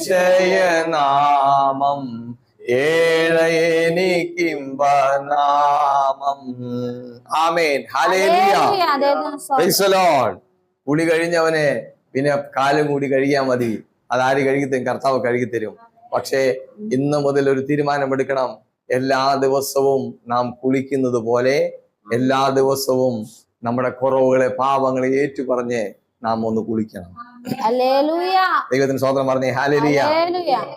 അതിശയനാമം ഏഴയനിക്കിംബനാമം ആമേൻ. കുളി കഴിഞ്ഞവന് പിന്നെ കാലം കൂടി കഴുകിയാൽ മതി. അതാര് കഴുകിത്തരും? കർത്താവ് കഴുകിത്തരും. പക്ഷേ ഇന്ന് മുതൽ ഒരു തീരുമാനമെടുക്കണം. എല്ലാ ദിവസവും നാം കുളിക്കുന്നത് പോലെ എല്ലാ ദിവസവും നമ്മുടെ കുറവുകളെ പാപങ്ങളെ ഏറ്റുപറഞ്ഞ് നാം ഒന്ന് കുളിക്കണം. ദൈവത്തിന് സ്വതന്ത്രം പറഞ്ഞേ. ഹാലലിയ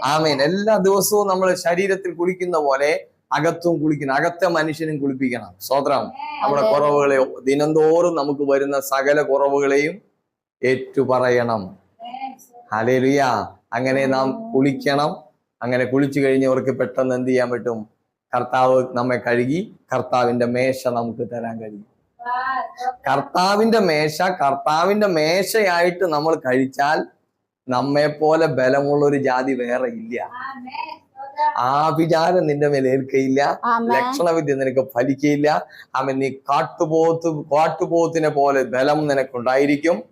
ആമേൻ. എല്ലാ ദിവസവും നമ്മൾ ശരീരത്തിൽ കുളിക്കുന്ന പോലെ അകത്തും കുളിക്കണം. അകത്തെ മനുഷ്യനും കുളിപ്പിക്കണം. സ്വതന്ത്രം നമ്മുടെ കുറവുകളെ ദിനംതോറും നമുക്ക് വരുന്ന സകല കുറവുകളെയും ഏറ്റുപറയണം. ഹാലലിയ അങ്ങനെ നാം കുളിക്കണം. അങ്ങനെ കുളിച്ചു കഴിഞ്ഞവർക്ക് പെട്ടെന്ന് എന്ത് ചെയ്യാൻ പറ്റും? കർത്താവ് നമ്മെ കഴുകി കർത്താവിന്റെ മേശ നമുക്ക് തരാൻ കഴിയും. കർത്താവിന്റെ മേശ കർത്താവിന്റെ മേശയായിട്ട് നമ്മൾ കഴിച്ചാൽ നമ്മെ പോലെ ബലമുള്ള ഒരു ജാതി വേറെ ഇല്ല. ആഭിചാരം നിന്റെ മേൽ ഏൽക്കയില്ല. ലക്ഷണവിദ്യ നിനക്ക് ഫലിക്കയില്ല. അവൻ നീ കാട്ടുപോത്ത് കാട്ടുപോത്തിനെ പോലെ ബലം നിനക്കുണ്ടായിരിക്കും.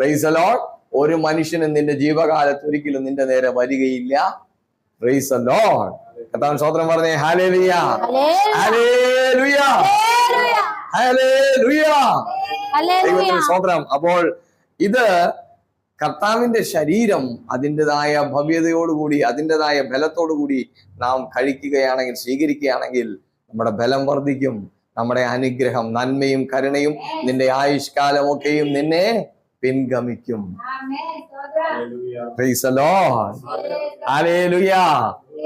റൈസലോൾ. ഒരു മനുഷ്യനും നിന്റെ ജീവകാലത്ത് ഒരിക്കലും നിന്റെ നേരെ വരികയില്ല. Lord. കർത്താവൻ സ്വതന്ത്രം പറഞ്ഞേ. ഹാലേലുയ. ഹാലേലുയ ദൈവത്തിന് അപ്പോൾ ഇത് കർത്താവിന്റെ ശരീരം അതിന്റെതായ ഭവ്യതയോടുകൂടി അതിന്റെതായ ബലത്തോടുകൂടി നാം കഴിക്കുകയാണെങ്കിൽ സ്വീകരിക്കുകയാണെങ്കിൽ നമ്മുടെ ബലം വർദ്ധിക്കും. നമ്മുടെ അനുഗ്രഹം നന്മയും കരുണയും നിന്റെ ആയുഷ്കാലമൊക്കെയും നിന്നെ പിൻഗമിക്കും.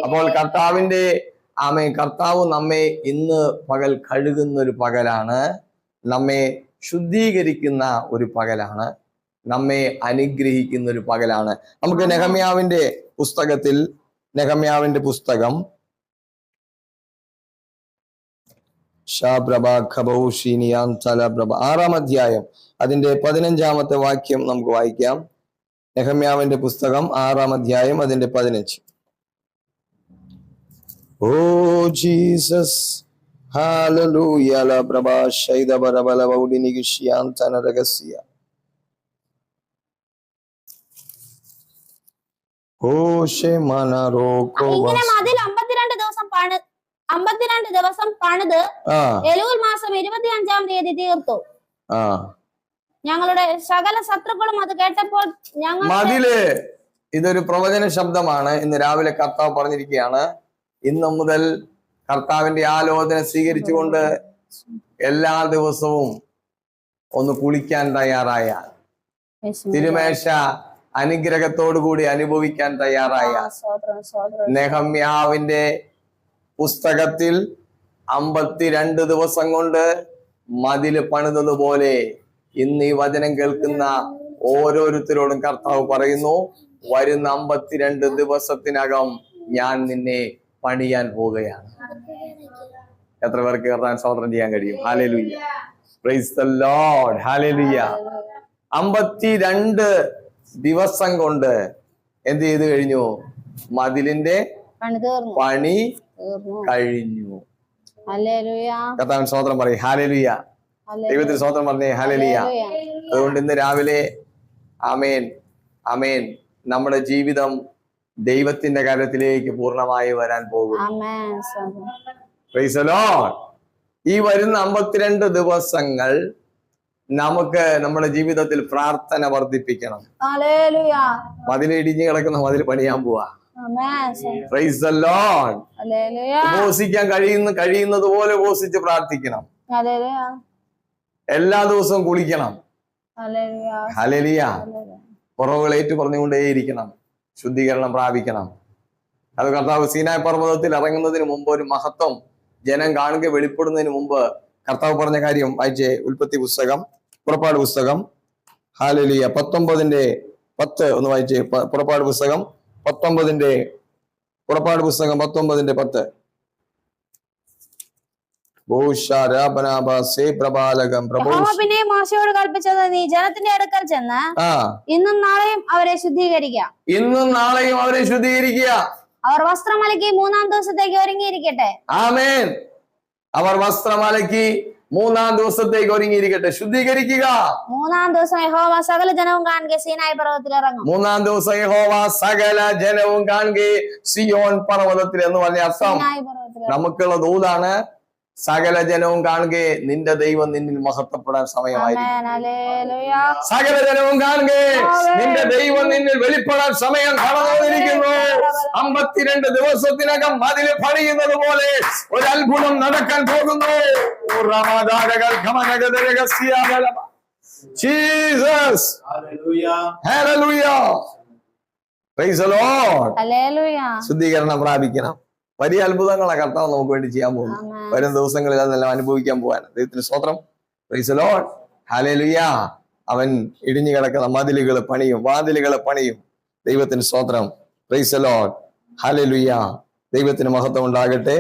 അപ്പോൾ കർത്താവിന്റെ ആമേ കർത്താവ് നമ്മെ ഇന്ന് പകൽ കഴുകുന്ന ഒരു പകലാണ്. നമ്മെ ശുദ്ധീകരിക്കുന്ന ഒരു പകലാണ്. നമ്മെ അനുഗ്രഹിക്കുന്ന ഒരു പകലാണ്. നമുക്ക് നെഹമ്യാവിന്റെ പുസ്തകത്തിൽ നെഹമ്യാവിന്റെ പുസ്തകം. ആറാം അധ്യായം. അതിന്റെ പതിനഞ്ചാമത്തെ വാക്യം നമുക്ക് വായിക്കാം. നെഹമ്യാവിന്റെ പുസ്തകം ആറാം അധ്യായം അതിന്റെ പതിനഞ്ച്. ഓ ജീസസ് അമ്പത്തിരണ്ട് ദിവസം പണി അമ്പത്തിരണ്ട് ദിവസം പണിത് ആ. എലൂൽ മാസം തീയതി തീർത്തു. ഞങ്ങളുടെ സകല ശത്രുക്കളും അത് കേട്ടപ്പോൾ ഞങ്ങൾ മതിൽ ഇതൊരു പ്രവചന ശബ്ദമാണ്. ഇന്ന് രാവിലെ കർത്താവ് പറഞ്ഞിരിക്കുകയാണ്. ഇന്നു മുതൽ കർത്താവിന്റെ ആലോചന സ്വീകരിച്ചുകൊണ്ട് എല്ലാ ദിവസവും ഒന്ന് കുളിക്കാൻ തയ്യാറായാൽ തിരുമേശ അനുഗ്രഹത്തോടു കൂടി അനുഭവിക്കാൻ സ്വോത്രം നെഹമ്യാവിന്റെ പുസ്തകത്തിൽ അമ്പത്തിരണ്ട് ദിവസം കൊണ്ട് മതിൽ പണിതതുപോലെ ഇന്ന് ഈ വചനം കേൾക്കുന്ന ഓരോരുത്തരോടും കർത്താവ് പറയുന്നു വരുന്ന അമ്പത്തിരണ്ട് ദിവസത്തിനകം ഞാൻ നിന്നെ പണിയാൻ പോവുകയാണ്. എത്ര പേർക്ക് കർത്താൻ സ്വതന്ത്രം ചെയ്യാൻ കഴിയും? ഹാലലുയ്യ പ്രൈസ് ദ ലോഡ് ഹാലലുയ്യ അമ്പത്തിരണ്ട് ദിവസം കൊണ്ട് എന്ത് ചെയ്ത് കഴിഞ്ഞു? മതിലിന്റെ പണി കഴിഞ്ഞു. ഹല്ലേലൂയ കർത്താവിൻ സ്വതന്ത്രം പറയും. ഹാലലുയ്യ ദൈവത്തിന് സ്വോത്രം പറഞ്ഞേ. ഹാലലുയ്യ അതുകൊണ്ട് ഇന്ന് രാവിലെ അമേൻ അമേൻ നമ്മുടെ ജീവിതം ദൈവത്തിന്റെ കാര്യത്തിലേക്ക് പൂർണമായി വരാൻ പോകും ഈ വരുന്ന അമ്പത്തിരണ്ട് ദിവസങ്ങൾ നമുക്ക് നമ്മുടെ ജീവിതത്തിൽ പ്രാർത്ഥന വർദ്ധിപ്പിക്കണം. ഇടിഞ്ഞു കിടക്കുന്ന മതിൽ പണിയാൻ പോവാ. ഉപവസിക്കാൻ കഴിയുന്ന കഴിയുന്നത് പോലെ ഘോഷിച്ച് പ്രാർത്ഥിക്കണം. എല്ലാ ദിവസവും കുളിക്കണം. ഹലലിയ കുറവുകൾ ഏറ്റു പറഞ്ഞുകൊണ്ടേയിരിക്കണം ശുദ്ധീകരണം പ്രാപിക്കണം. അത് കർത്താവ് സീനായ പർവതത്തിൽ ഇറങ്ങുന്നതിന് മുമ്പ് ഒരു മഹത്വം ജനം കാണുക വെളിപ്പെടുന്നതിന് മുമ്പ് കർത്താവ് പറഞ്ഞ കാര്യം വായിച്ചേ ഉൽപ്പത്തി പുസ്തകം പുറപ്പാട് പുസ്തകം. ഹാലലിയ പത്തൊമ്പതിന്റെ പത്ത് ഒന്ന് വായിച്ചേ പുറപ്പാട് പുസ്തകം പത്തൊമ്പതിന്റെ പുറപ്പാട് പുസ്തകം പത്തൊമ്പതിന്റെ പത്ത്. പിന്നെ മോശയോട് കൽപ്പിച്ചത് നീ ജനത്തിന്റെ അടുക്കൽ ചെന്ന് ഇന്നും നാളെയും അവരെ ശുദ്ധീകരിക്കുക ഇന്നും നാളെയും അവരെ ശുദ്ധീകരിക്കുക അവർ വസ്ത്രം അലക്കി മൂന്നാം ദിവസത്തേക്ക് ഒരുങ്ങിയിരിക്കട്ടെ. ആമേൻ. അവർ വസ്ത്രം അലക്കി മൂന്നാം ദിവസത്തേക്ക് ഒരുങ്ങിയിരിക്കട്ടെ. ശുദ്ധീകരിക്കുക. മൂന്നാം ദിവസം യഹോവ സകല ജനവും കാണുക സീനായി പർവതത്തിൽ ഇറങ്ങും. മൂന്നാം ദിവസം യഹോവ സകല ജനവും കാണുക സിയോൻ പർവതത്തിൽ എന്ന് പറഞ്ഞ അർത്ഥം. നമുക്കുള്ള ദൂതാണ് സകല ജനവും കാണുക നിന്റെ ദൈവം നിന്നിൽ മഹത്വപ്പെടാൻ സമയമായിരിക്കും ഹല്ലേലൂയ. സകല ജനവും കാണുക നിന്റെ ദൈവം നിന്നിൽ വെളിപ്പെടാൻ സമയം കടന്നിരിക്കുന്നു അമ്പത്തിരണ്ട് ദിവസത്തിനകം മതിൽ പണിയുന്നത് പോലെ ഒരു അത്ഭുതം നടക്കാൻ പോകുന്നു. ജീസസ്. ശുദ്ധീകരണം പ്രാപിക്കണം. വലിയ അത്ഭുതങ്ങളാണ് കർത്താവ് നമുക്ക് വേണ്ടി ചെയ്യാൻ പോകുന്നത്. വരും ദിവസങ്ങളിൽ അതെല്ലാം അനുഭവിക്കാൻ പോകാൻ ദൈവത്തിന് സ്തോത്രം. പ്രൈസ് ഹാലേലുയാ അവൻ ഇടിഞ്ഞു കിടക്കുന്ന മതിലുകൾ പണിയും വാതിലുകൾ പണിയും. ദൈവത്തിന് സ്തോത്രം. പ്രൈസ് ഹാലേലുയാ ഹാലേലുയ ദൈവത്തിന് മഹത്വം ഉണ്ടാകട്ടെ.